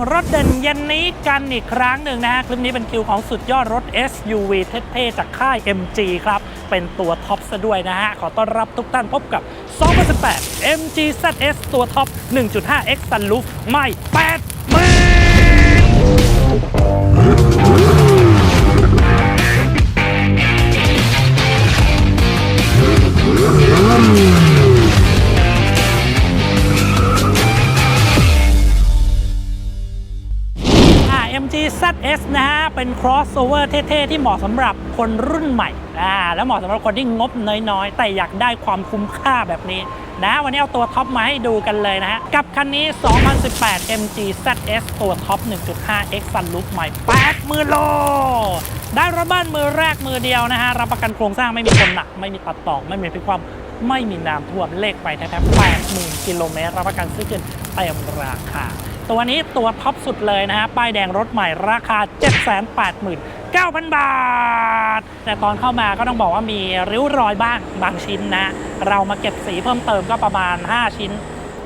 กับช่วงรถเด่นเย็นนี้กันอีกครั้งหนึ่งนะฮะ คลิปนี้เป็นคิวของสุดยอดรถ SUV เท่ๆจากค่าย MG ครับ เป็นตัวท็อปซะด้วยนะฮะ ขอต้อนรับทุกท่านพบกับ 2018 MG ZS ตัวท็อป 1.5X Sunroof ไม่ 8มืออ่ เป็น crossover เท่ๆ ที่เหมาะสำหรับคนรุ่นใหม่อ่าแล้วเหมาะสำหรับคนที่งบน้อยๆ แต่อยากได้ความคุ้มค่าแบบนี้นะวันนี้เอาตัวท็อปมาให้ดูกันเลยนะฮะ กับคันนี้ 2018 MG ZS ตัวท็อป 1.5X Sunroof ใหม่ 80,000 โล ได้รถบ้านมือแรกมือเดียวนะฮะ รับประกันโครงสร้างไม่มีคนหนัก ไม่มีตัดต่อ ไม่มีพิความ ไม่มีน้ำท่วมเลขไปแท้ๆ80,000 กิโลเมตร รับประกันซื้อเกินเต็มราคา ตัวนี้ตัวท็อปสุดเลยนะฮะ ป้ายแดงรถใหม่ราคา 789,000 บาท แต่ตอนเข้ามาก็ต้องบอกว่ามีริ้วรอยบ้างบางชิ้นนะ เรามาเก็บสีเพิ่มเติมก็ประมาณ 5 ชิ้น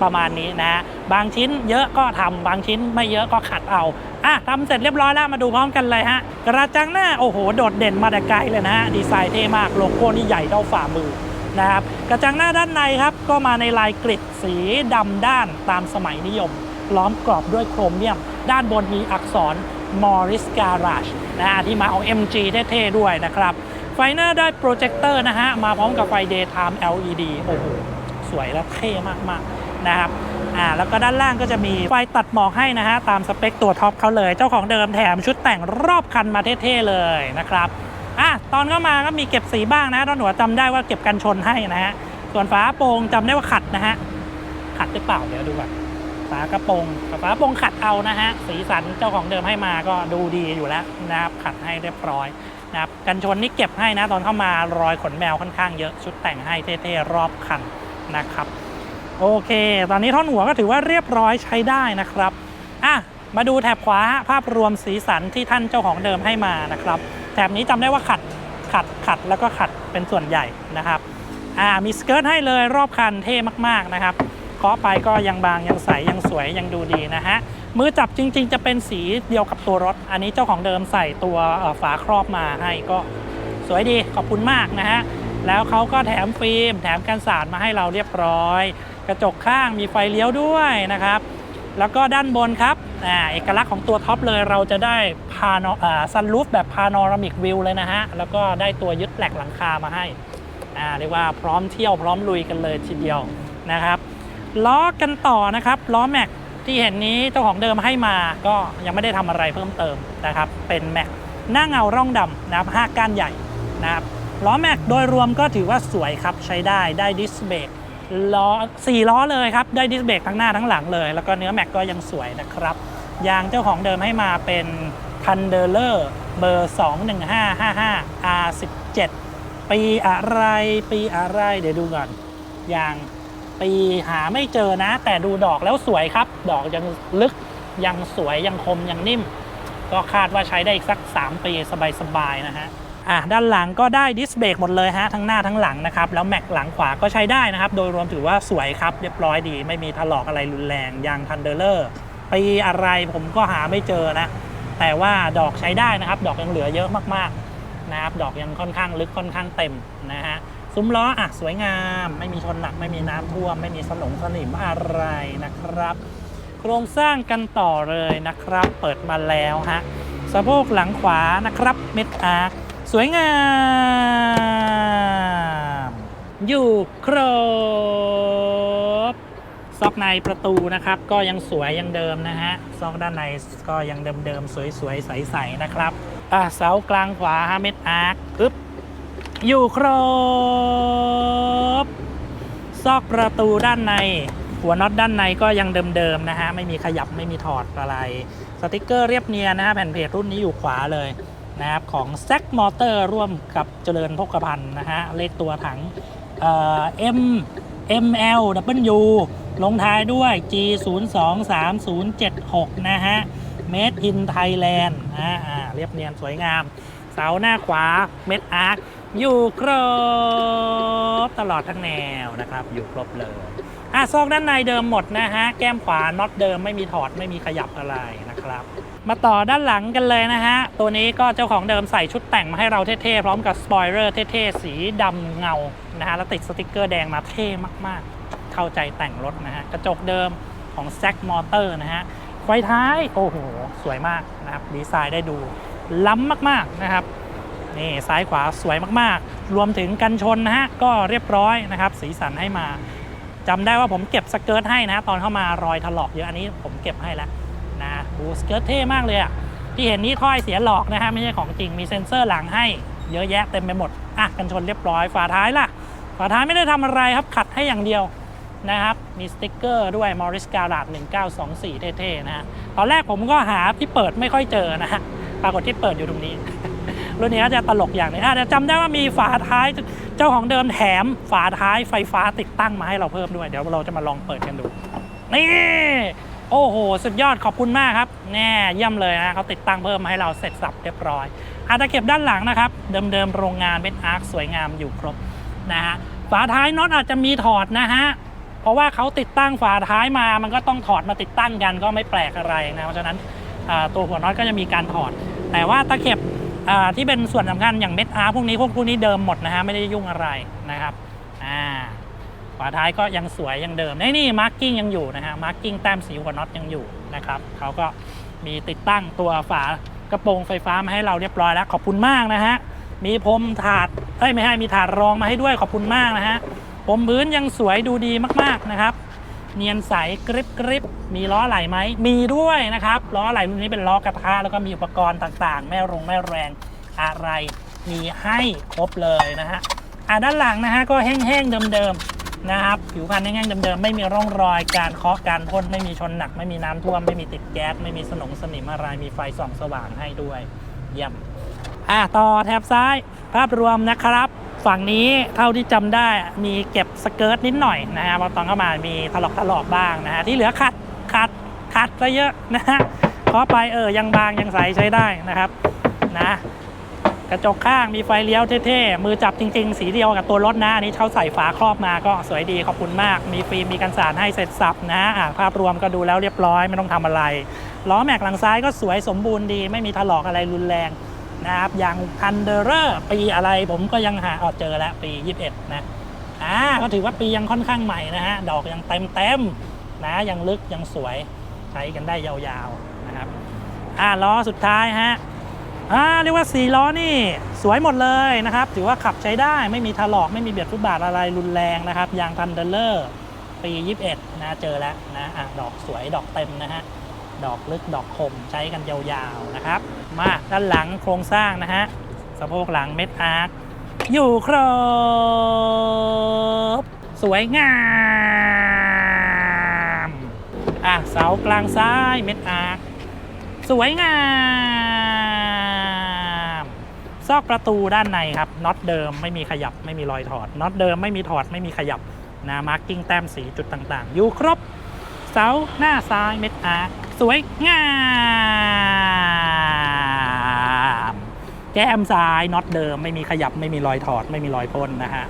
ประมาณนี้นะ บางชิ้นเยอะก็ทำบางชิ้นไม่เยอะก็ขัดเอาอะทำเสร็จเรียบร้อยแล้วมาดูพร้อมกันเลยฮะ กระจังหน้าโอ้โห โดดเด่นมาแต่ไกลเลยนะฮะ ดีไซน์เท่มากโลโก้นี่ใหญ่เท่าฝ่ามือนะครับ กระจังหน้าด้านในครับ ก็มาในลายกริดสีดำด้านตามสมัยนิยม ล้อมกรอบด้วยโครเมียม ด้านบนมีอักษร Morris Garage นะฮะที่มาของ MG เท่ๆด้วยนะครับ ไฟหน้าได้โปรเจคเตอร์นะฮะ มาพร้อมกับไฟ Daytime LED โอ้โห สวยและเท่มากๆนะครับอ่าแล้วก็ด้านล่างก็จะมีไฟตัดหมอกให้นะฮะ ตามสเปคตัวท็อปเขาเลย เจ้าของเดิมแถมชุดแต่งรอบคันมาเท่ๆเลยนะครับอะตอนเข้ามาก็มีเก็บสีบ้างนะตอนหัวจำได้ว่าเก็บกันชนให้นะฮะส่วนฝาโปร่งจำได้ว่าขัดนะฮะขัดหรือเปล่าเดี๋ยวดูก่อนากระโปรงฝากระโปรงขัดเอานะฮะ สีสันเจ้าของเดิมให้มาก็ดูดีอยู่แล้วนะครับ ขัดให้เรียบร้อยนะครับ กันชนนี่เก็บให้นะตอนเข้ามารอยขนแมวค่อนข้างเยอะ ชุดแต่งให้เท่ๆรอบคันนะครับ โอเค ตอนนี้ท่อนหัวก็ถือว่าเรียบร้อยใช้ได้นะครับ อะ มาดูแถบขวาภาพรวมสีสันที่ท่านเจ้าของเดิมให้มานะครับ แถบนี้จำได้ว่าขัด ขัด ขัด แล้วก็ขัดเป็นส่วนใหญ่นะครับ อ่า มีสเกิร์ตให้เลยรอบคันเท่มากๆนะครับ เคาะไปก็ยังบางยังใสยังสวยยังดูดีนะฮะมือจับจริง ๆ จะเป็นสีเดียวกับตัวรถ อันนี้เจ้าของเดิมใส่ตัวฝาครอบมาให้ก็สวยดีขอบคุณมากนะฮะแล้วเขาก็แถมฟิล์ม แถมกันสาดมาให้เราเรียบร้อย กระจกข้างมีไฟเลี้ยวด้วยนะครับ แล้วก็ด้านบนครับอ่าเอกลักษณ์ของตัวท็อปเลยเราจะได้พานอ่าซันรูฟแบบพาโนรามิกวิวเลยนะฮะ แล้วก็ได้ตัวยึดแหลกหลังคามาให้อ่าเรียกว่าพร้อมเที่ยวพร้อมลุยกันเลยทีเดียวนะครับ ล้อกันต่อนะครับ ล้อแม็กที่เห็นนี้เจ้าของเดิมให้มาก็ยังไม่ได้ทำอะไรเพิ่มเติมนะครับ เป็นแม็กหน้าเงาร่องดำนะครับห้าก้านใหญ่นะครับล้อแม็กโดยรวมก็ถือว่าสวยครับใช้ได้ได้ดิสเบรกล้อสี่ล้อเลยครับ ได้ดิสเบรกทั้งหน้าทั้งหลังเลย แล้วก็เนื้อแม็กก็ยังสวยนะครับยางเจ้าของเดิมให้มาเป็น t u n d e r e r เบอร์ 21555 R17 ปีอะไรปีอะไร เดี๋ยวดูก่อนยาง ปีหาไม่เจอนะ แต่ดูดอกแล้วสวยครับ ดอกยังลึกยังสวยยังคมยังนิ่ม ก็คาดว่าใช้ได้อีกสัก 3 ปีสบายๆนะฮะอะด้านหลังก็ได้ดิสเบรกหมดเลยฮะทั้งหน้าทั้งหลังนะครับ แล้วแม็กหลังขวาก็ใช้ได้นะครับ โดยรวมถือว่าสวยครับ เรียบร้อยดี ไม่มีถลอกอะไรรุนแรงยางทันเดอร์เลอร์ปีอะไรผมก็หาไม่เจอนะ แต่ว่าดอกใช้ได้นะครับ ดอกยังเหลือเยอะมากๆนะครับ ดอกยังค่อนข้างลึกค่อนข้างเต็มนะฮะ ซุ้มล้ออะสวยงาม ไม่มีชนหนักไม่มีน้ำท่วม ไม่มีสนงสนิมอะไรนะครับ โครงสร้างกันต่อเลยนะครับ เปิดมาแล้วฮะสะโพกหลังขวานะครับเม็ดอาร์คสวยงาม อยู่ครบซอกในประตูนะครับ ก็ยังสวยยังเดิมนะฮะซอกด้านในก็ยังเดิมๆสวยๆใสๆนะครับอะเสากลางขวาฮะเม็ดอาร์คอึ๊บ อยู่ครบ ซอกประตูด้านใน หัวน็อตด้านในก็ยังเดิมๆนะฮะ ไม่มีขยับไม่มีถอดอะไร สติกเกอร์เรียบเนียนนะฮะแผ่นเพจรุ่นนี้อยู่ขวาเลยนะครับของ z ซ m o t o r ร่วมกับเจริญพกพันธ์นะฮะ เลขตัวถังเอ่อ M ML W ลงท้ายด้วย G 0 2 3 0 7 6นะฮะ Made in Thailand อ่าอ่าเรียบเนียนสวยงาม เสาหน้าขวา เม็ดอาร์ค อยู่ครบตลอดทั้งแนวนะครับ อยู่ครบเลยอะซอกด้านในเดิมหมดนะฮะ แก้มขวาน็อตเดิมไม่มีถอดไม่มีขยับอะไรนะครับ มาต่อด้านหลังกันเลยนะฮะ ตัวนี้ก็เจ้าของเดิมใส่ชุดแต่งมาให้เราเท่ๆ พร้อมกับสปอยเลอร์เท่ๆ สีดำเงานะฮะ แล้วติดสติกเกอร์แดงมาเท่มากๆ เข้าใจแต่งรถนะฮะ กระจกเดิมของ z ซ c มอเตอร์นะฮะ ไฟท้าย โอ้โห สวยมากนะครับ ดีไซน์ได้ดูล้ำมากๆนะครับ นี่ซ้ายขวาสวยมากๆ รวมถึงกันชนนะฮะก็เรียบร้อยนะครับ สีสันให้มาจำได้ว่าผมเก็บสเกิร์ตให้นะตอนเข้ามารอยถลอกเยอะอันนี้ผมเก็บให้แล้วนะดูสเกิร์ตเท่มากเลยอะที่เห็นนี่ถ้อยเสียหลอกนะฮะไม่ใช่ของจริงมีเซ็นเซอร์หลังให้เยอะแยะเต็มไปหมดอะกันชนเรียบร้อยฝาท้ายล่ะฝาท้ายไม่ได้ทำอะไรครับขัดให้อย่างเดียวนะครับมีสติ๊กเกอร์ด้วย Morris g a r a t 1924 เท่ๆนะฮะตอนแรกผมก็หาที่เปิดไม่ค่อยเจอนะฮะปรากฏที่เปิดอยู่ตรงนี้ รุ่นนี้ก็จะตลกอย่างนึงอะแต่จำได้ว่ามีฝาท้ายเจ้าของเดิมแถมฝาท้ายไฟฟ้าติดตั้งมาให้เราเพิ่มด้วย เดี๋ยวเราจะมาลองเปิดกันดู นี่โอ้โห สุดยอดขอบคุณมากครับ แน่เยี่ยมเลยนะเขาติดตั้งเพิ่มมาให้เราเสร็จสับเรียบร้อยอาจจะเก็บด้านหลังนะครับ เดิมๆโรงงานเป็นอาร์คสวยงามอยู่ครบนะฮะฝาท้ายน็อตอาจจะมีถอดนะฮะเพราะว่าเขาติดตั้งฝาท้ายมามันก็ต้องถอดมาติดตั้งกันก็ไม่แปลกอะไรนะเพราะฉะนั้นตัวหัวน็อตก็จะมีการถอด แต่ว่าตะเข็บ ที่เป็นส่วนสำคัญอย่างเม็ดอาร์พวกนี้พวกพวกนี้เดิมหมดนะฮะไม่ได้ยุ่งอะไรนะครับอ่าฝาท้ายก็ยังสวยยังเดิมนี่นี่มาร์กิ้งยังอยู่นะฮะมาร์กิ้งแต้มสีหัวน็อตยังอยู่นะครับเขาก็มีติดตั้งตัวฝากระโปรงไฟฟ้ามาให้เราเรียบร้อยแล้ว ขอบคุณมากนะฮะมีพรมถาดเอ้ยไม่ให้มีถาดรองมาให้ด้วยขอบคุณมากนะฮะผมพื้นยังสวยดูดีมากๆนะครับ เนียนใสกริบกริบมีล้อไหลไหมมีด้วยนะครับล้อไหลรุ่นนี้เป็นล้อกระทะแล้วก็มีอุปกรณ์ต่างๆ แม่รงแม่แรงอะไร มีให้ครบเลยนะฮะอะด้านหลังนะฮะก็แห้งๆเดิมๆนะครับผิวพรรณแห้งๆเดิมๆไม่มีร่องรอยการเคาะการพ่นไม่มีชนหนัก ไม่มีน้ำท่วมไม่มีติดแก๊สไม่มีสนงสนิมอะไรมีไฟส่องสว่างให้ด้วยเยี่ยมอะต่อแถบซ้ายภาพรวมนะครับ ฝั่งนี้เท่าที่จำได้มีเก็บสเกิร์ตนิดหน่อยนะฮะพราะตอนเข้ามามีถลอกถลอกบ้างนะฮะที่เหลือขัดขัดขัดซะเยอะนะฮะเพราะไปเออยังบางยังใสใช้ได้นะครับนะกระจกข้างมีไฟเลี้ยวเท่ๆ มือจับจริงๆ สีเดียวกับตัวรถนะอันนี้เขาใส่ฝาครอบมาก็สวยดีขอบคุณมาก มีฟิล์มมีกันสารให้เสร็จสับนะอะภาพรวมก็ดูแล้วเรียบร้อยไม่ต้องทำอะไร ล้อแม็กหลังซ้ายก็สวยสมบูรณ์ดี ไม่มีถลอกอะไรรุนแรง นะครับ อย่างทันเดอร์ปีอะไรผมก็ยังหาออเจอแล้วปี 21 นะอ่าก็ถือว่าปียังค่อนข้างใหม่นะฮะ ดอกยังเต็มเต็มๆนะยังลึกยังสวยใช้กันได้ยาวๆนะครับอ่าล้อสุดท้ายฮะอ่าเรียกว่า4ล้อนี่สวยหมดเลยนะครับ ถือว่าขับใช้ได้ไม่มีถลอกไม่มีเบียดฟุตบาทอะไรรุนแรงนะครับยางทันเดอร์ปี 21 นะเจอแล้วนะอะดอกสวยดอกเต็มนะฮะ ดอกลึกดอกคมใช้กันยาวๆนะครับ มาด้านหลังโครงสร้างนะฮะสะโพกหลังเม็ดอาร์คอยู่ครบ สวยงามอะเสากลางซ้ายเม็ดอาร์คสวยงามซอกประตูด้านในครับน็อตเดิมไม่มีขยับไม่มีรอยถอดน็อตเดิมไม่มีถอดไม่มีขยับนะมาร์กิ้งแต้มสีจุดต่างๆ อยู่ครบเสาหน้าซ้ายเม็ดอาร์ค สวยงามแก้มซ้ายน็อตเดิม ไม่มีขยับไม่มีรอยถอดไม่มีรอยพ่นนะฮะ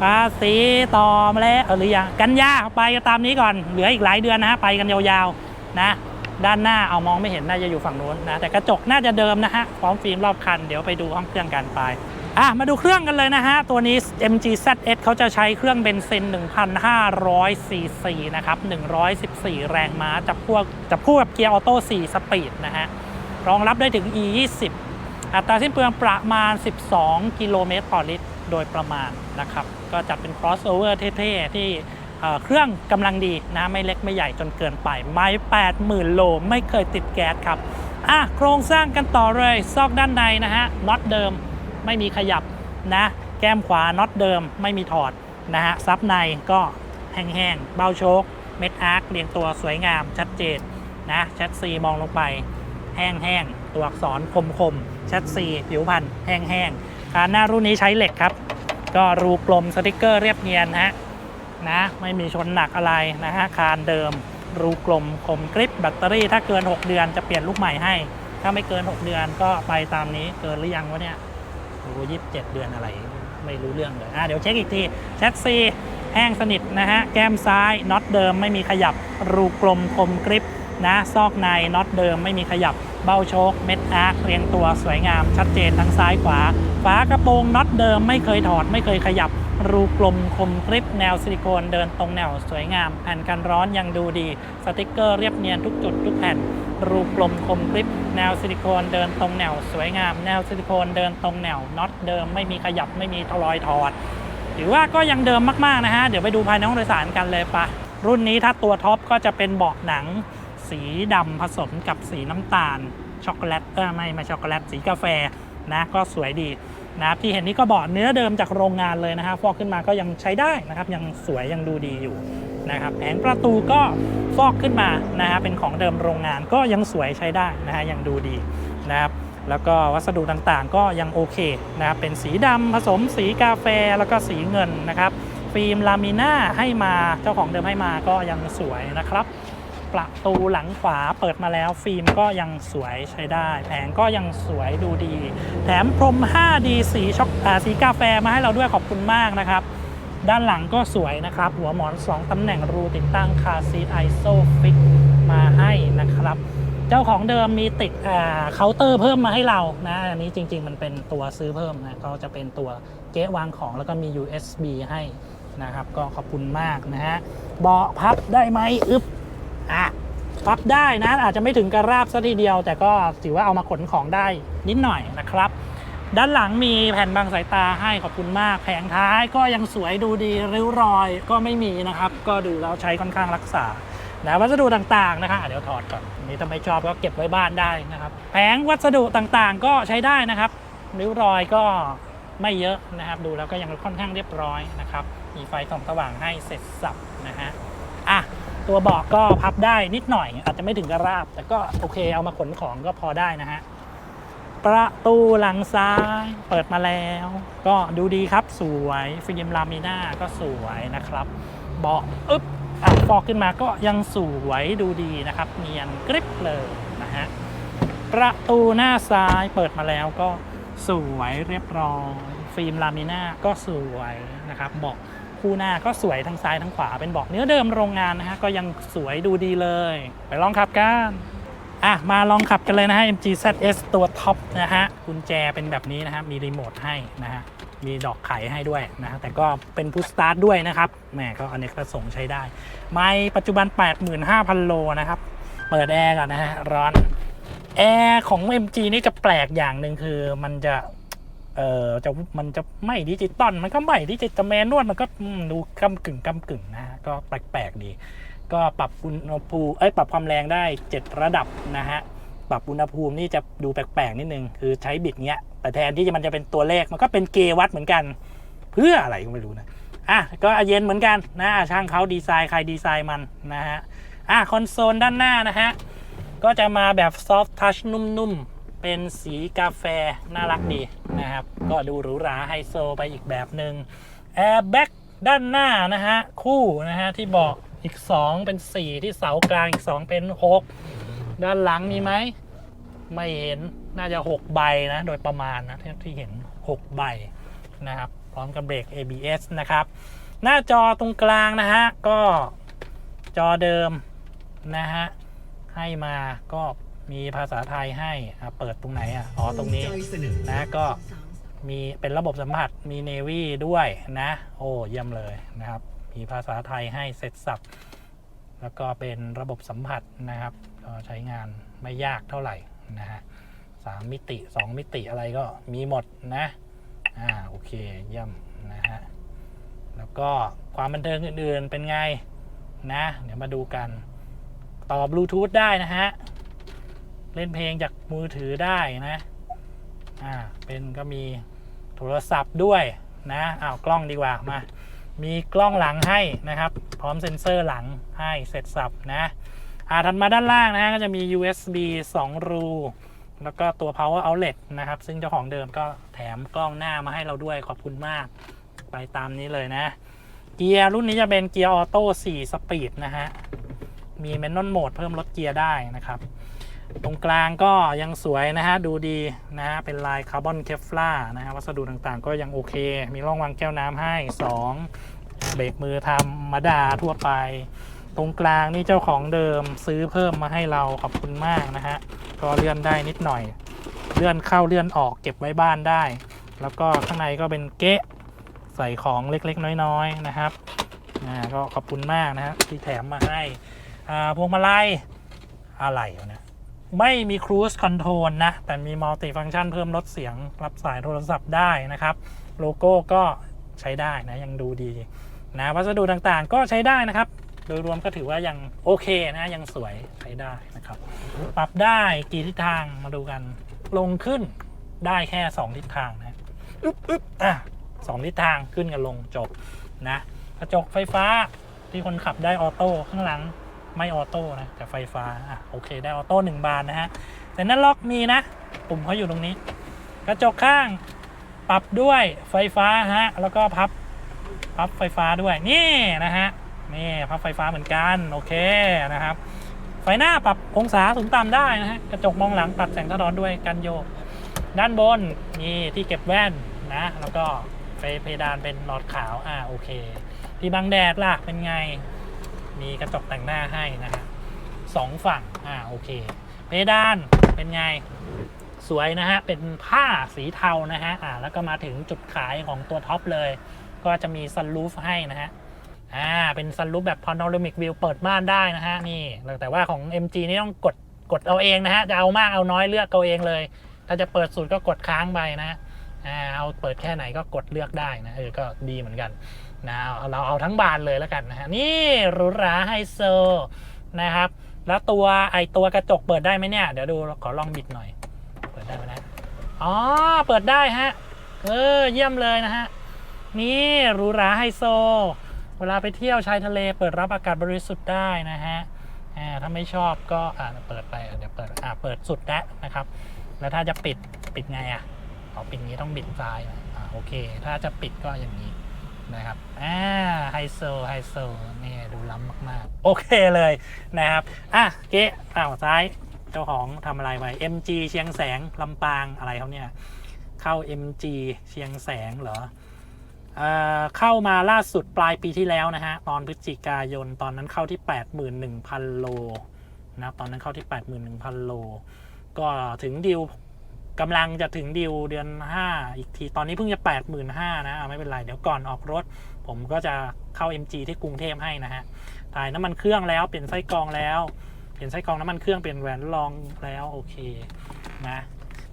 ภาษีต่อมาแล้วออหรือยังกันยาไปกันตามนี้ก่อนเหลืออีกหลายเดือนนะฮะไปกันยาวๆนะ ด้านหน้าเอามองไม่เห็นน่าจะอยู่ฝั่งนู้นนะแต่กระจกน่าจะเดิมนะฮะพร้อมฟิล์มรอบคันเดี๋ยวไปดูห้องเครื่องกันไป อะมาดูเครื่องกันเลยนะฮะ ตัวนี้ MG ZS เขาจะใช้เครื่องเบนซิน 1,500 ซีซีนะครับ 114 แรงม้าจับพวกจับคู่กับเกียร์ออโต้ 4 สปีดนะฮะ รองรับได้ถึง E 20 อัตราสิ้นเปลืองประมาณ 12 กิโลเมตรต่อลิตร โดยประมาณนะครับ ก็จัดเป็น crossover เท่ๆ ที่เครื่องกำลังดีนะ ไม่เล็กไม่ใหญ่จนเกินไป ไม่80,000 โลไม่เคยติดแก๊สครับ อะ โครงสร้างกันต่อเลย ซอกด้านในนะฮะน็อตเดิม ไม่มีขยับนะ แก้มขวาน็อตเดิมไม่มีถอดนะฮะซับในก็แห้งๆ เบ้าโชคเม็ดอาร์คเรียงตัวสวยงามชัดเจนนะแชทซีมองลงไป แห้งๆ ตัวอักษรคมๆแชทซีผิวพันธุ์แห้งๆคานหน้ารุ่นนี้ใช้เหล็กครับ ก็รูกลมสติกเกอร์เรียบเนียนนะฮะนะไม่มีชนหนักอะไรนะฮะคานเดิม รูกลมคมกริปแบตเตอรี่ถ้าเกิน 6 เดือนจะเปลี่ยนลูกใหม่ให้ ถ้าไม่เกิน 6 เดือนก็ไปตามนี้เกินหรือยังวะเนี่ย โอ้ยี่สิบเจ็ดเดือนอะไร ไม่รู้เรื่องเลยอะเดี๋ยวเช็คอีกทีแชทซีแแห้งสนิทนะฮะ แก้มซ้ายน็อตเดิมไม่มีขยับรูกลมคมกริปนะซอกในน็อตเดิมไม่มีขยับเบ้าโชคเม็ดอาร์คเรียงตัวสวยงาม ชัดเจนทั้งซ้ายขวา ฝากระโปรงน็อตเดิมไม่เคยถอดไม่เคยขยับ รูกลมคมกริปแนวซิลิโคนเดินตรงแนวสวยงาม แผ่นกันร้อนยังดูดี สติกเกอร์เรียบเนียนทุกจุดทุกแผ่น รูกลมคมกริป แนวซิลิโคนเดินตรงแนวสวยงาม แนวซิลิโคนเดินตรงแนวน็อตเดิมไม่มีขยับไม่มีทรอยถอดถือว่าก็ยังเดิมมากๆนะฮะ เดี๋ยวไปดูภายในห้องโดยสารกันเลยปะรุ่นนี้ถ้าตัวท็อปก็จะเป็นเบาะหนัง สีดำผสมกับสีน้ำตาล ช็อกโกแลตเออไม่ไม่ช็อกโกแลตสีกาแฟนะก็สวยดีนะครับที่เห็นนี้ก็เบาะเนื้อเดิมจากโรงงานเลยนะฮะฟอกขึ้นมาก็ยังใช้ได้นะครับ ยังสวยยังดูดีอยู่ นะครับแผงประตูก็ฟอกขึ้นมานะฮะเป็นของเดิมโรงงานก็ยังสวยใช้ได้นะฮะยังดูดีนะครับแล้วก็วัสดุต่างๆก็ยังโอเคนะครับเป็นสีดำผสมสีกาแฟแล้วก็สีเงินนะครับ ฟิล์มลามิน่าให้มาเจ้าของเดิมให้มาก็ยังสวยนะครับ ประตูหลังขวาเปิดมาแล้วฟิล์มก็ยังสวยใช้ได้ แผงก็ยังสวยดูดี แถมพรม 5D สีช็อกสีกาแฟมาให้เราด้วยขอบคุณมากนะครับ ด้านหลังก็สวยนะครับ หัวหมอน 2 ตำแหน่งรูติดตั้งคาซีไอโซฟิกมาให้นะครับ เจ้าของเดิมมีติดเคาน์เตอร์เพิ่มมาให้เรานะอันนี้จริง ๆ มันเป็นตัวซื้อเพิ่มนะก็จะเป็นตัวเก๊วางของแล้วก็มี USB ให้นะครับ ก็ขอบคุณมากนะฮะเบาะพับได้ไหมอึ๊บอะพับได้นะอาจจะไม่ถึงกระราบซะทีเดียว แต่ก็ถือว่าเอามาขนของได้นิดหน่อยนะครับ ด้านหลังมีแผ่นบังสายตาให้ขอบคุณมาก แผงท้ายก็ยังสวยดูดีริ้วรอยก็ไม่มีนะครับ ก็ดูแล้วใช้ค่อนข้างรักษานะวัสดุต่างๆนะคะเดี๋ยวถอดก่อนอันนี้ถ้าไม่ชอบก็เก็บไว้บ้านได้นะครับ แผงวัสดุต่างๆ ก็ใช้ได้นะครับริ้วรอยก็ไม่เยอะนะครับ ดูแล้วก็ยังค่อนข้างเรียบร้อยนะครับ มีไฟส่องสว่างให้เสร็จสับนะฮะอะตัวเบาะก็พับได้นิดหน่อย อาจจะไม่ถึงกระราบ แต่ก็โอเคเอามาขนของก็พอได้นะฮะ ประตูหลังซ้าย เปิดมาแล้ว ก็ดูดีครับสวยฟิล์มลามิน่าก็สวยนะครับเบาะอึ๊บอะฟอกขึ้นมาก็ยังสวยดูดีนะครับ เนียนกริบเลยนะฮะประตูหน้าซ้ายเปิดมาแล้วก็สวยเรียบร้อย ฟิล์มลามิน่าก็สวยนะครับเบาะคู่หน้าก็สวยทั้งซ้ายทั้งขวาเป็นเบาะเนื้อเดิมโรงงานนะฮะก็ยังสวยดูดีเลย ไปลองขับกัน อะ มาลองขับกันเลยนะฮะ MG ZS ตัวท็อปนะฮะกุญแจเป็นแบบนี้นะฮะ มีรีโมทให้นะฮะ มีดอกไขให้ด้วยนะฮะ แต่ก็เป็นพุชสตาร์ทด้วยนะครับแหมก็อเนกประสงค์ใช้ได้ ไม่ปัจจุบัน 85,000 โลนะครับ เปิดแอร์ก่อนนะฮะ ร้อน แอร์ของ MG นี่จะแปลกอย่างหนึ่งคือมันจะเออจะมันจะไม่ดิจิตอลมันก็ไม่ดิจิตอลแมนนวดมันก็ดูกำกึ่งกำกึ่งนะฮะก็แปลกๆดี ก็ปรับอุณหภูมิเอ้ยปรับความแรงได้ 7 ระดับนะฮะปรับอุณหภูมินี่จะดูแปลกๆนิดนึงคือใช้บิดเงี้ยแต่แทนที่จะมันจะเป็นตัวเลขมันก็เป็นเกวัดเหมือนกัน เพื่ออะไรก็ไม่รู้นะอะก็เย็นเหมือนกันนะอะช่างเขาดีไซน์ใครดีไซน์มันนะฮะอะคอนโซลด้านหน้านะฮะก็จะมาแบบซอฟ t ์ทัชนุ่มๆ เป็นสีกาแฟน่ารักดีนะครับ ก็ดูหรูหราไฮโซไปอีกแบบหนึง่งแอร์แบ็กด้านหน้านะฮะคู่นะฮะที่บอก อีก 2 เป็น 4 ที่เสากลางอีก 2 เป็น 6 ด้านหลังมีไหม ไม่เห็นน่าจะ 6 ใบนะ โดยประมาณนะที่ที่เห็น 6 ใบนะครับ พร้อมกับเบรก ABS นะครับ หน้าจอตรงกลางนะฮะ ก็จอเดิมนะฮะ ให้มาก็มีภาษาไทยให้เปิดตรงไหนอะ อ๋อตรงนี้นะก็มีเป็นระบบสัมผัสมีเนวีด้วยนะ โอ้เยี่ยมเลยนะครับ มีภาษาไทยให้เสร็จสับ แล้วก็เป็นระบบสัมผัสนะครับก็ใช้งานไม่ยากเท่าไหร่นะฮะสามมิติสองมิติอะไรก็มีหมดนะ อ่า โอเคเยี่ยมนะฮะ แล้วก็ความบันเทิงอื่นๆเป็นไงนะ เดี๋ยวมาดูกัน ต่อบลูทูธได้นะฮะ เล่นเพลงจากมือถือได้นะ อ่า เป็นก็มีโทรศัพท์ด้วยนะอ้าวกล้องดีกว่ามา มีกล้องหลังให้นะครับ พร้อมเซ็นเซอร์หลังให้เสร็จสับนะอ่าถัดมาด้านล่างนะฮะก็จะมี USB 2 รู แล้วก็ตัว power outlet นะครับ ซึ่งเจ้าของเดิมก็แถมกล้องหน้ามาให้เราด้วยขอบคุณมาก ไปตามนี้เลยนะ เกียร์รุ่นนี้จะเป็นเกียร์ออโต้4สปีดนะฮะ มีแมนนวลโหมดเพิ่มลดเกียร์ได้นะครับ ตรงกลางก็ยังสวยนะฮะ ดูดีนะฮะ เป็นลายคาร์บอนเคฟลานะฮะ วัสดุต่างๆ ก็ยังโอเค มีร่องวางแก้วน้ำให้ 2 เบรกมือธรรมดาทั่วไป ตรงกลางนี่เจ้าของเดิมซื้อเพิ่มมาให้เราขอบคุณมากนะฮะ ก็เลื่อนได้นิดหน่อย เลื่อนเข้าเลื่อนออกเก็บไว้บ้านได้ แล้วก็ข้างในก็เป็นเก๊ะใส่ของเล็กๆ น้อยๆนะครับอ่าก็ขอบคุณมากนะฮะที่แถมมาให้อ่าพวงมาลัยอะไรวะเนี่ย ไม่มีครู i คอนโทรลนะ แต่มีมัลติฟัง c t ชันเพิ่มลดเสียง รับสายโทรศัพท์ได้นะครับ โลโก้ก็ใช้ได้นะ ยังดูดีนะวัสดุต่างๆก็ใช้ได้นะครับ โดยรวมก็ถือว่ายังโอเคนะ ยังสวยใช้ได้นะครับ ปรับได้กี่ทิศทางมาดูกัน ลงขึ้นได้แค่ 2 ทิศทางนะอึ๊บอึ๊บอะสองทิศทางขึ้นกับลงจบนะกระจกไฟฟ้าที่คนขับได้ออโต้ข้างหลัง ไม่ออโต้นะแต่ไฟฟ้าอะโอเคได้ออโต้หนึ่งบานนะฮะแต่นั้นล็อกมีนะ ปุ่มเขาอยู่ตรงนี้ กระจกข้างปรับด้วยไฟฟ้าฮะแล้วก็พับพับไฟฟ้าด้วยนี่นะฮะนี่พับไฟฟ้าเหมือนกันโอเคนะครับ ไฟหน้าปรับองศาสูงต่ำได้นะฮะกระจกมองหลังตัดแสงสะท้อนด้วยกันโยก ด้านบนมีที่เก็บแว่นนะ แล้วก็ไฟเพดานเป็นหลอดขาวอ่าโอเค ที่บังแดดล่ะเป็นไง มีกระจกแต่งหน้าให้นะฮะสองฝั่งอ่าโอเค เพดานเป็นไงสวยนะฮะ เป็นผ้าสีเทานะฮะ อ่า แล้วก็มาถึงจุดขายของตัวท็อปเลย ก็จะมีซันรูฟให้นะฮะ อ่า เป็นซันรูปแบบ panoramic view เปิดม่านได้นะฮะ นี่ แต่ว่าของ MG นี่ต้องกด กดเอาเองนะฮะ จะเอามากเอาน้อยเลือกเอาเองเลย ถ้าจะเปิดสุดก็กดค้างไปนะ อ่า เอาเปิดแค่ไหนก็กดเลือกได้นะ เออ ก็ดีเหมือนกัน นะเอาเราเอาทั้งบานเลยแล้วกันนะฮะนี่หรูหราไฮโซนะครับ แล้วตัวไอตัวกระจกเปิดได้ไหมเนี่ย เดี๋ยวดูขอลองบิดหน่อย เปิดได้ไหมนะอ๋อเปิดได้ฮะเออเยี่ยมเลยนะฮะนี่หรูหราไฮโซ เวลาไปเที่ยวชายทะเลเปิดรับอากาศบริสุทธิ์ได้นะฮะถ้าไม่ชอบก็อ่าเปิดไปเดี๋ยวเปิดอ่าเปิดสุดแล้วนะครับ แล้วถ้าจะปิดปิดไงอะอ๋อปิดงี้ต้องบิดซ้ายอ่าโอเค ถ้าจะปิดก็อย่างนี้ นะครับอ่าไฮโซไฮโซนี่ดูล้ำมากๆ โอเคเลยนะครับ อะเก๊อ้าวซ้ายเจ้าของทำอะไรไว้ MG เชียงแสงลำปางอะไรเขาเนี่ย เข้า MG เชียงแสงเหรอเข้ามาล่าสุดปลายปีที่แล้วนะฮะ ตอนพฤศจิกายนตอนนั้นเข้าที่ 81,000 โลนะครับตอนนั้นเข้าที่ 81,000 โล ก็ถึงดิว กำลังจะถึงดิวเดือน 5 อีกที ตอนนี้เพิ่งจะ 85,000นะอะไม่เป็นไร เดี๋ยวก่อนออกรถ ผมก็จะเข้า MG ที่กรุงเทพให้นะฮะ ถ่ายน้ำมันเครื่องแล้ว เปลี่ยนไส้กรองแล้ว เปลี่ยนไส้กรองน้ำมันเครื่อง เปลี่ยนแหวนรองแล้ว โอเค นะ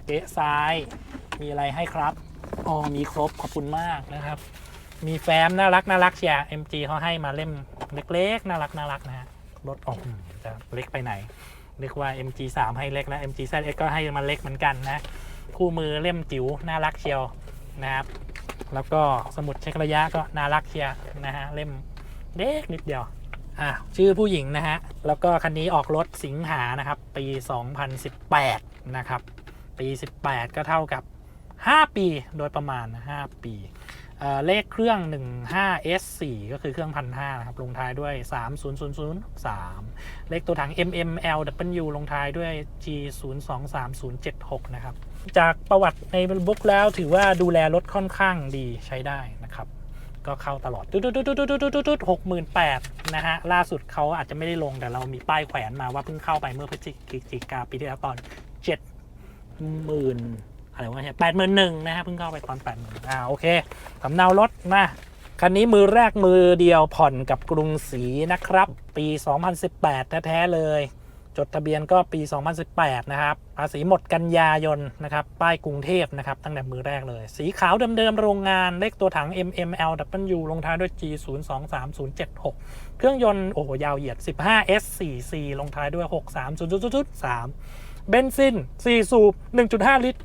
เก๊ะซ้าย มีอะไรให้ครับ อ๋อ มีครบ ขอบคุณมากนะครับ มีแฟ้มน่ารักน่ารักเชียร์ MG เขาให้มาเล่มเล็กๆ น่ารักน่ารักนะฮะ รถออกจะเล็กไปไหน เรียกว่า MG 3 ให้เล็กนะ MG ZX ก็ให้มาเล็กเหมือนกันนะ คู่มือเล่มจิ๋วน่ารักเชียวนะครับ แล้วก็สมุดเช็คระยะก็น่ารักเชียร์นะฮะเล่มเล็กนิดเดียวอะชื่อผู้หญิงนะฮะ แล้วก็คันนี้ออกรถสิงหานะครับ ปี 2018 นะครับ ปี 18 ก็เท่ากับ 5 ปีโดยประมาณ 5 ปี เเลขเครื่อง 15S4 ก็คือเครื่องพันห้านะครับ ลงท้ายด้วย 30003 เลขตัวถัง MMLW ลงท้ายด้วย G023076 นะครับ จากประวัติในบุ๊กแล้วถือว่าดูแลรถค่อนข้างดีใช้ได้นะครับ ก็เข้าตลอดตุ๊ดตุ๊ดตุ๊ดตุ๊ดตุ๊ดตุ๊ดตุ๊ดหกหมื่นแปดนะฮะ ล่าสุดเขาอาจจะไม่ได้ลงแต่เรามีป้ายแขวนมาว่าเพิ่งเข้าไปเมื่อพฤศจิกาปีที่แล้วตอนเจ็ดหมื่น อะไรวะเนี่ยแปดหมื่นหนึ่งนะฮะเพิ่งเข้าไปตอนแปดหมื่นอ่าโอเคสำเนารถมาคันนี้มือแรกมือเดียวผ่อนกับกรุงศรีนะครับ ปี 2018 แท้ๆเลย จดทะเบียนก็ปี 2018 นะครับภาษีหมดกันยายนนะครับป้ายกรุงเทพนะครับ ตั้งแต่มือแรกเลย สีขาวเดิมๆโรงงานเลขตัวถัง MMLW ลงท้ายด้วย G023076 เครื่องยนต์โอ้โหยาวเหยียด 15S44 ลงท้ายด้วย 63003 เบนซิน 4 สูบ 1.5 ลิตร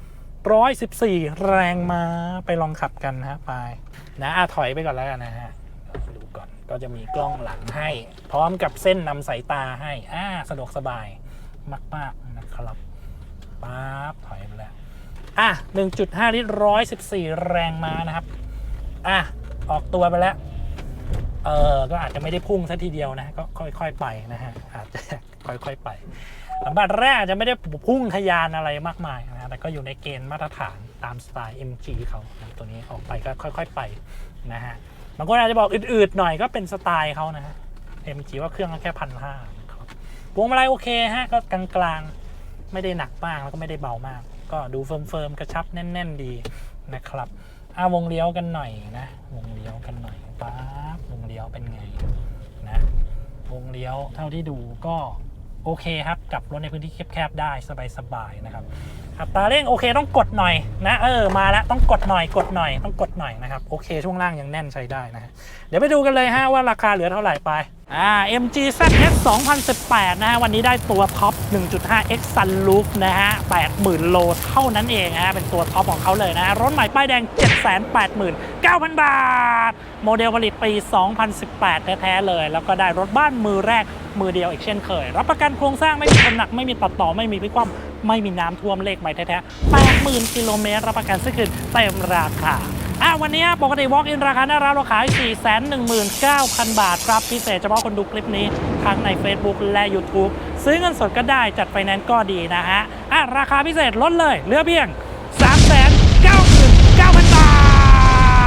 114 แรงมาไปลองขับกันนะฮะไปนะอะถอยไปก่อนแล้วกันนะฮะดูก่อนก็จะมีกล้องหลังให้ พร้อมกับเส้นนำสายตาให้อ่าสะดวกสบายมากๆนะครับปั๊บถอยไปแล้วอะ 1.5 ลิตร 114 แรงม้านะครับ อะ ออกตัวไปแล้ว เออก็อาจจะไม่ได้พุ่งซะทีเดียวนะ ก็ค่อยๆไปนะฮะ อาจจะค่อยๆไป สมบัติแรกจะไม่ได้พุ่งทะยานอะไรมากมายนะแต่ก็อยู่ในเกณฑ์มาตรฐานตามสไตล์ MG เขาตัวนี้ออกไปก็ค่อย ๆไปนะฮะบางคนอาจจะบอกอืดๆหน่อยก็เป็นสไตล์เขานะฮะ MG ว่าเครื่องก็แค่พันห้าครับพวงมาลัยโอเคฮะก็กลางๆไม่ได้หนักมากแล้วก็ไม่ได้เบามาก ก็ดูเฟิร์มๆกระชับแน่น ๆดีนะครับอ่าวงเลี้ยวกันหน่อยนะ วงเลี้ยวกันหน่อยป๊าบวงเลี้ยวเป็นไงนะวงเลี้ยวเท่าที่ดูก็ โอเคครับกับรถในพื้นที่แคบๆได้สบายๆนะครับอัตราเร่งโอเคต้องกดหน่อยนะเออมาแล้วต้องกดหน่อยกดหน่อยต้องกดหน่อยนะครับโอเคช่วงล่างยังแน่นใช้ได้นะฮะเดี๋ยวไปดูกันเลยฮะว่าราคาเหลือเท่าไหร่ไปอ่า MG ZS 2018 นะฮะวันนี้ได้ตัวท็อป 1.5X Sunroof นะฮะ 80,000 โลเท่านั้นเองฮะเป็นตัวท็อปของเขาเลยนะฮะรถใหม่ป้ายแดง 789,000 บาท โมเดลผลิตปี 2018 แท้ ๆ เลย แล้วก็ได้รถบ้านมือแรก มือเดียวอีกเช่นเคย รับประกันโครงสร้างไม่มีคนหนักไม่มีตัดต่อไม่มีพลิกคว่ำไม่มีน้ำท่วมเลขใหม่แท้ๆ80,000กิโลเมตรรับประกันซื้อคืนเต็มราคาอะวันนี้ปกติ Walk in ราคาหน้าร้านเราขาย 419,000 บาทครับ พิเศษเฉพาะคนดูคลิปนี้ทั้งใน Facebook และ YouTube ซื้อเงินสดก็ได้จัดไฟแนนซ์ก็ดีนะฮะอะราคาพิเศษลดเลยเหลือเพียง 399,000 บา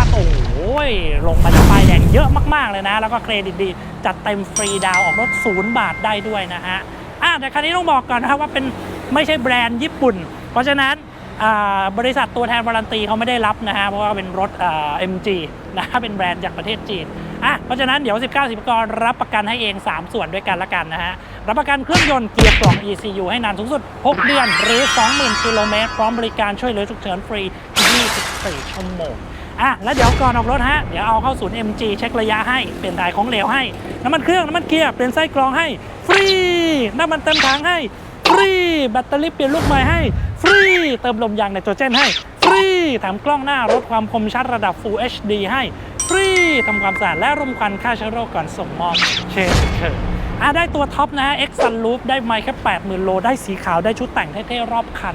ท โอ้ยลงมาจากป้ายแดง เยอะมากๆเลยนะ แล้วก็เครดิตดี จัดเต็มฟรีดาวออกรถศูนย์บาทได้ด้วยนะฮะอะแต่คันนี้ต้องบอกก่อนนะครับว่าเป็นไม่ใช่แบรนด์ญี่ปุ่น เพราะฉะนั้นบริษัทตัวแทนวารันตีเขาไม่ได้รับนะฮะเพราะว่าเป็นรถเอ่า MG นะฮะเป็นแบรนด์จากประเทศจีนอะเพราะฉะนั้นเดี๋ยว 19สิบกรรับประกันให้เอง 3 ส่วนด้วยกันละกันนะฮะ รับประกันเครื่องยนต์เกียร์กล่อง ECU ให้นานสูงสุด 6 เดือนหรือ 20,000 กิโลเมตร พร้อมบริการช่วยเหลือฉุกเฉินฟรี 24 ชั่วโมง อะแล้วเดี๋ยวก่อนออกรถฮะเดี๋ยวเอาเข้าศูนย์ MG เช็คระยะให้เปลี่ยนถ่ายของเหลวให้ น้ำมันเครื่องน้ำมันเกียร์เปลี่ยนไส้กรองให้ ฟรี น้ำมันเต็มถังให้ ฟรี แบตเตอรี่เปลี่ยนลูกใหม่ให้ ฟรี เติมลมยางไนโตรเจนให้ ฟรีแถมกล้องหน้ารถความคมชัดระดับ Full HD ให้ ฟรีทำความสะอาดและรมควันฆ่าเชื้อโรคก่อนส่งมอบเช่นเคยอะได้ตัวท็อปนะฮะ X Sunroof ได้ไมค์แค่80,000โลได้สีขาวได้ชุดแต่งเท่ๆรอบคัน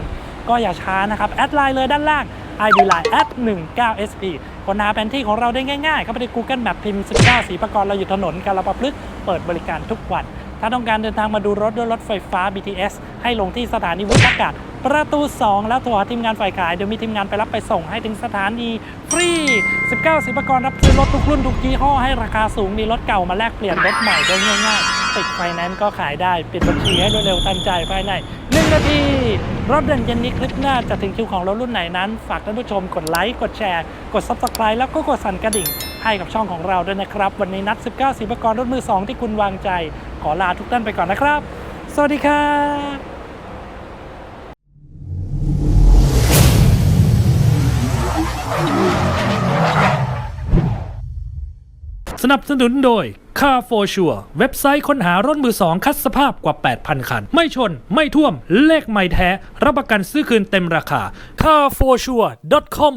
ก็อย่าช้านะครับแอดไลน์เลยด้านล่าง ID Line แอด19 SP ค้นหาแผนที่ของเราได้ง่ายๆ เข้าไปใน Google Map พิมพ์19สีประกรณ์เราอยู่ถนนกาลปะพฤกษ์เปิดบริการทุกวัน ถ้าต้องการเดินทางมาดูรถด้วยรถไฟฟ้า BTS ให้ลงที่สถานีวุฒากาศ ประตู 2 แล้วโทรหาทีมงานฝ่ายขาย เดี๋ยวมีทีมงานไปรับไปส่งให้ถึงสถานีฟรี 19 สิบประกรรับซื้อรถทุกรุ่นทุกยี่ห้อให้ราคาสูงมีรถเก่ามาแลกเปลี่ยนรถใหม่ได้ง่ายๆติดไฟแนนซ์ก็ขายได้ปิดบัญชีให้รวดเร็วทันใจภายใน 1 นาที รถเด่นเย็นนี้คลิปหน้าจะถึงคิวของรถรุ่นไหนนั้น ฝากท่านผู้ชมกดไลค์กดแชร์ กด Subscribe แล้วก็กดสั่นกระดิ่งให้กับช่องของเราด้วยนะครับ วันนี้นัด 19 สิบประกรรถมือ 2 ที่คุณวางใจ ขอลาทุกท่านไปก่อนนะครับ สวัสดีครับสนับสนุนโดย Car for Sure เว็บไซต์ค้นหารถมือสองคัดสภาพกว่า 8,000 คัน ไม่ชน ไม่ท่วม เลขไม่แท้ รับประกันซื้อคืนเต็มราคา carforsure.com